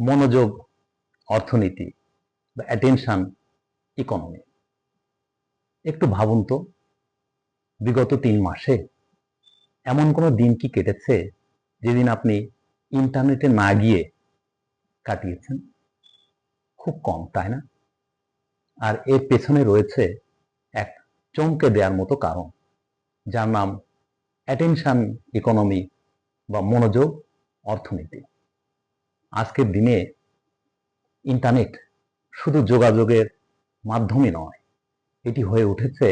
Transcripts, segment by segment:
মনোযোগ, অর্থনীতি বা অ্যাটেনশন ইকোনমি একটু ভাবুন তো, বিগত তিন মাসে এমন কোনো দিন কি কেটেছে যেদিন আপনি ইন্টারনেটে না গিয়ে কাটিয়েছেন? খুব কম, তাই না? আর এর পেছনে রয়েছে এক চমকে দেওয়ার মতো কারণ, যার নাম অ্যাটেনশন ইকোনমি বা মনোযোগ, অর্থনীতি। আজকের দিনে ইন্টারনেট শুধু যোগাযোগের মাধ্যমে নয়, এটি হয়ে উঠেছে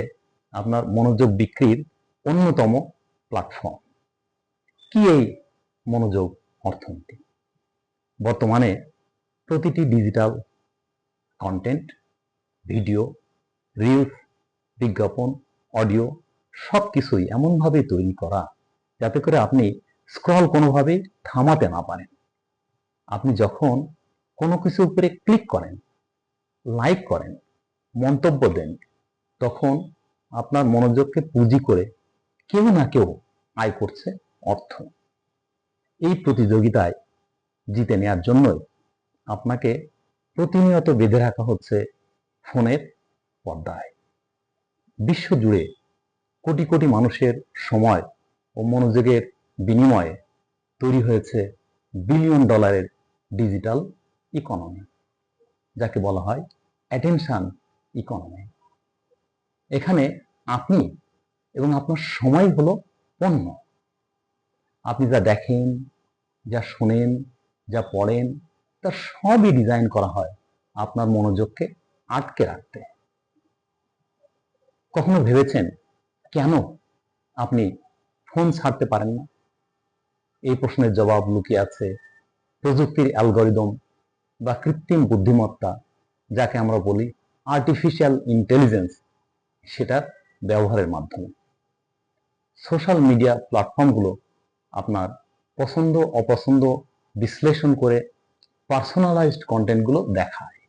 আপনার মনোযোগ বিক্রির অন্যতম প্ল্যাটফর্ম কি এই মনোযোগ অর্থনীতি? বর্তমানে প্রতিটি ডিজিটাল কন্টেন্ট ভিডিও রিলস বিজ্ঞাপন অডিও সব কিছুই এমনভাবে তৈরি করা যাতে করে আপনি স্ক্রল কোনোভাবেই থামাতে না পারেন। আপনি যখন কোনো কিছুর উপরে ক্লিক করেন লাইক করেন, মন্তব্য দেন, তখন আপনার মনোযোগকে পুঁজি করে কেউ না কেউ আয় করছে অর্থ। এই প্রতিযোগিতায় জিতে নেওয়ার জন্যই আপনাকে প্রতিনিয়ত বেঁধে রাখা হচ্ছে ফোনের পর্দায়। বিশ্ব জুড়ে কোটি কোটি মানুষের সময় ও মনোযোগের বিনিময়ে তৈরি হয়েছে বিলিয়ন ডলারের ডিজিটাল ইকোনমি যাকে বলা হয় অ্যাটেনশন ইকোনমি এখানে আপনি এবং আপনার সময় হলো পণ্য। আপনি যা দেখেন, যা শোনেন, যা পড়েন, তা সবই ডিজাইন করা হয় আপনার মনোযোগকে আটকে রাখতে। কখনো ভেবেছেন কেন আপনি ফোন ছাড়তে পারেন না? এই প্রশ্নের জবাব লুকিয়ে আছে প্রযুক্তির অ্যালগরিদম বা কৃত্রিম বুদ্ধিমত্তা, যাকে আমরা বলি আর্টিফিশিয়াল ইন্টেলিজেন্স সেটার ব্যবহারের মাধ্যমে। সোশ্যাল মিডিয়া প্ল্যাটফর্মগুলো আপনার পছন্দ, অপছন্দ বিশ্লেষণ করে পার্সোনালাইজড কন্টেন্টগুলো দেখায়।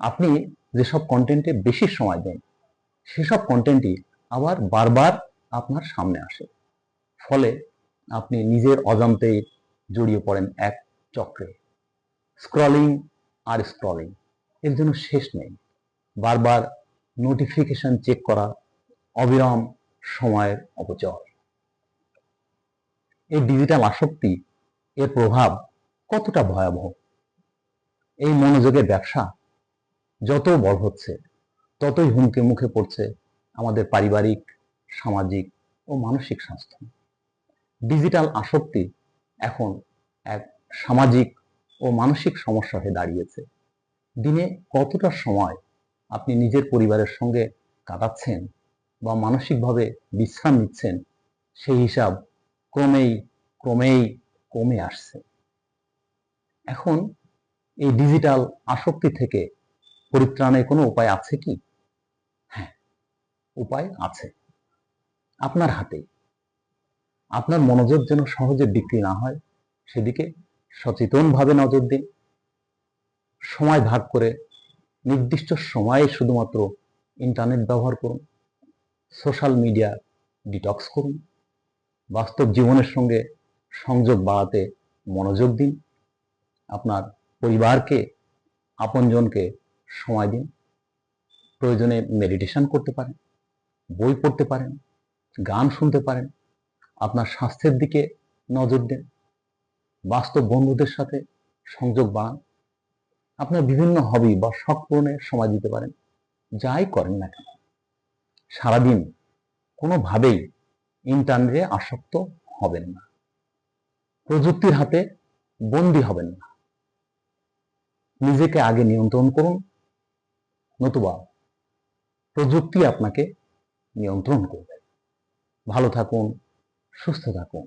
আপনি যেসব কন্টেন্টে বেশি সময় দেন, সেসব কন্টেন্টই আবার বারবার আপনার সামনে আসে। ফলে আপনি নিজের অজান্তেই জড়িয়ে পড়েন এক চক্রে। স্ক্রলিং আর স্ক্রলিং এর জন্য শেষ নেই। বারবার নোটিফিকেশন চেক করা অবিরাম সময়ের অপচয়। এই ডিজিটাল আসক্তি এর প্রভাব কতটা ভয়াবহ? এই মনোযোগের ব্যবসা যত বড় হচ্ছে, ততই হুমকি মুখে পড়ছে আমাদের পারিবারিক, সামাজিক ও মানসিক স্বাস্থ্য। ডিজিটাল আসক্তি এখন এক সামাজিক ও মানসিক সমস্যা হয়ে দাঁড়িয়েছে। দিনে কতটা সময় আপনি নিজের পরিবারের সঙ্গে কাটাচ্ছেন বা মানসিকভাবে বিশ্রাম নিচ্ছেন, সেই হিসাব ক্রমেই ক্রমেই কমে আসছে। এখন এই ডিজিটাল আসক্তি থেকে পরিত্রাণের কোনো উপায় আছে কি? হ্যাঁ উপায় আছে। আপনার হাতে আপনার মনোযোগ যেন সহজে বিক্রি না হয়, সেদিকে সচেতনভাবে নজর দিন। সময় ভাগ করে নির্দিষ্ট সময়ে শুধুমাত্র ইন্টারনেট ব্যবহার করুন, সোশ্যাল মিডিয়া ডিটক্স করুন, বাস্তব জীবনের সঙ্গে সংযোগ বাড়াতে মনোযোগ দিন, আপনার পরিবারকে, আপনজনকে সময় দিন। প্রয়োজনে মেডিটেশন করতে পারেন, বই পড়তে পারেন, গান শুনতে পারেন আপনার স্বাস্থ্যের দিকে নজর দেন। বাস্তব বন্ধুদের সাথে সংযোগ বাড়ান। আপনার বিভিন্ন হবি বা শখ পূরণে সময় দিতে পারেন। যাই করেন না কেন, সারাদিন কোনোভাবেই ইন্টারনেটে আসক্ত হবেন না। প্রযুক্তির হাতে বন্দি হবেন না। নিজেকে আগে নিয়ন্ত্রণ করুন, নতুবা প্রযুক্তি আপনাকে নিয়ন্ত্রণ করবে। ভালো থাকুন সুস্থ থাকুন।